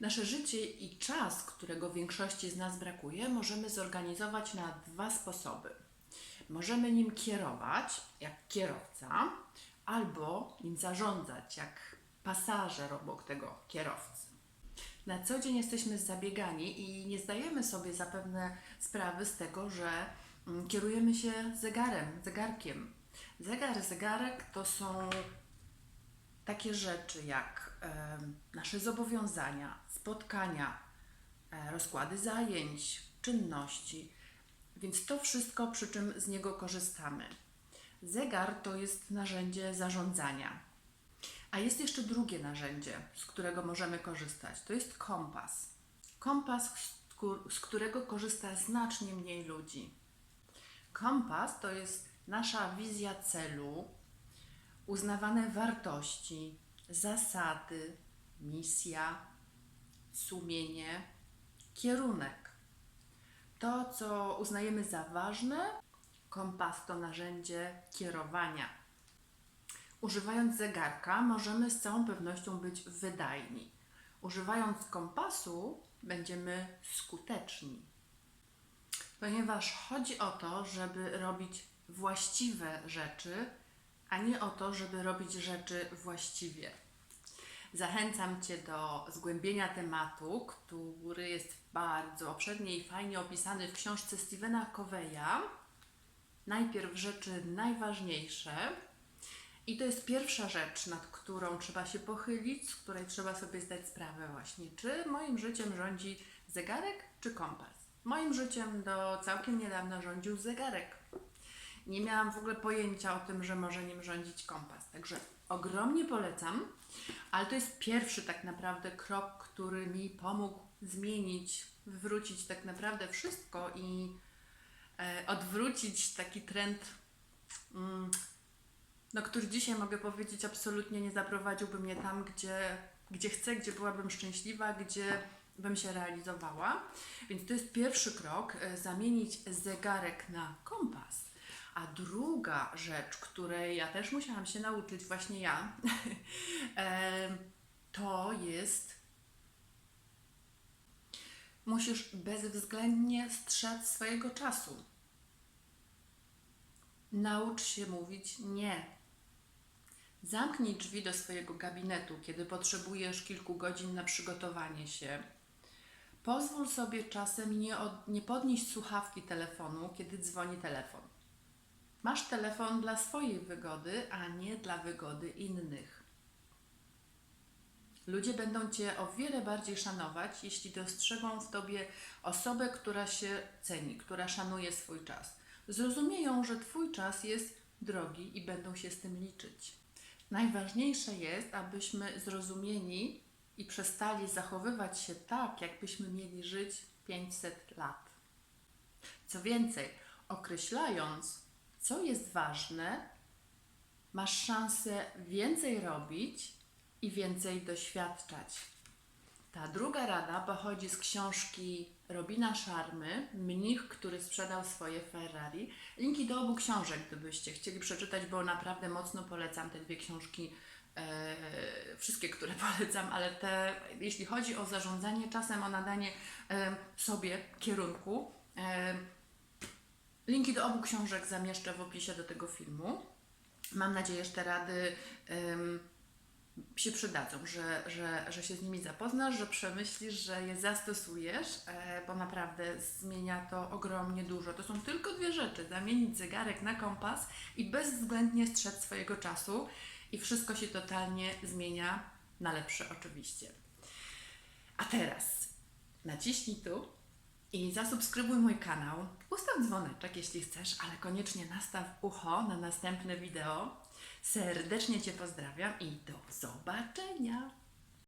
Nasze życie i czas, którego większości z nas brakuje, możemy zorganizować na dwa sposoby. Możemy nim kierować, jak kierowca, albo nim zarządzać, jak pasażer obok tego kierowcy. Na co dzień jesteśmy zabiegani i nie zdajemy sobie zapewne sprawy z tego, że mm, kierujemy się zegarem, zegarkiem. Zegar, zegarek to są takie rzeczy jak nasze zobowiązania, spotkania, e, rozkłady zajęć, czynności. Więc to wszystko, przy czym z niego korzystamy. Zegar to jest narzędzie zarządzania. A jest jeszcze drugie narzędzie, z którego możemy korzystać. To jest kompas. Kompas, z którego korzysta znacznie mniej ludzi. Kompas to jest nasza wizja celu, uznawane wartości, zasady, misja, sumienie, kierunek. To, co uznajemy za ważne, kompas to narzędzie kierowania. Używając zegarka, możemy z całą pewnością być wydajni. Używając kompasu, będziemy skuteczni. Ponieważ chodzi o to, żeby robić właściwe rzeczy, a nie o to, żeby robić rzeczy właściwie. Zachęcam Cię do zgłębienia tematu, który jest bardzo obszernie i fajnie opisany w książce Stevena Coveya. Najpierw rzeczy najważniejsze. I to jest pierwsza rzecz, nad którą trzeba się pochylić, z której trzeba sobie zdać sprawę właśnie, czy moim życiem rządzi zegarek czy kompas. Moim życiem do całkiem niedawna rządził zegarek. Nie miałam w ogóle pojęcia o tym, że może nim rządzić kompas. Także ogromnie polecam, ale to jest pierwszy tak naprawdę krok, który mi pomógł zmienić, wywrócić tak naprawdę wszystko i e, odwrócić taki trend, mm, no, który dzisiaj mogę powiedzieć absolutnie nie zaprowadziłby mnie tam, gdzie, gdzie chcę, gdzie byłabym szczęśliwa, gdzie bym się realizowała. Więc to jest pierwszy krok, e, zamienić zegarek na kompas. A druga rzecz, której ja też musiałam się nauczyć, właśnie ja, to jest musisz bezwzględnie strzec swojego czasu. Naucz się mówić nie. Zamknij drzwi do swojego gabinetu, kiedy potrzebujesz kilku godzin na przygotowanie się. Pozwól sobie czasem nie, od, nie podnieść słuchawki telefonu, kiedy dzwoni telefon. Masz telefon dla swojej wygody, a nie dla wygody innych. Ludzie będą Cię o wiele bardziej szanować, jeśli dostrzegą w Tobie osobę, która się ceni, która szanuje swój czas. Zrozumieją, że Twój czas jest drogi i będą się z tym liczyć. Najważniejsze jest, abyśmy zrozumieni i przestali zachowywać się tak, jakbyśmy mieli żyć 500 lat. Co więcej, określając, co jest ważne, masz szansę więcej robić i więcej doświadczać. Ta druga rada pochodzi z książki Robina Szarmy, Mnich, który sprzedał swoje Ferrari. Linki do obu książek, gdybyście chcieli przeczytać, bo naprawdę mocno polecam te dwie książki. E, wszystkie, które polecam, ale te, jeśli chodzi o zarządzanie czasem, o nadanie e, sobie kierunku, e, linki do obu książek zamieszczę w opisie do tego filmu. Mam nadzieję, że te rady em, się przydadzą, że, że, że się z nimi zapoznasz, że przemyślisz, że je zastosujesz, e, bo naprawdę zmienia to ogromnie dużo. To są tylko dwie rzeczy: zamienić zegarek na kompas i bezwzględnie strzec swojego czasu, i wszystko się totalnie zmienia na lepsze, oczywiście. A teraz naciśnij tu i zasubskrybuj mój kanał. Ustaw dzwoneczek, jeśli chcesz, ale koniecznie nastaw ucho na następne wideo. Serdecznie Cię pozdrawiam i do zobaczenia!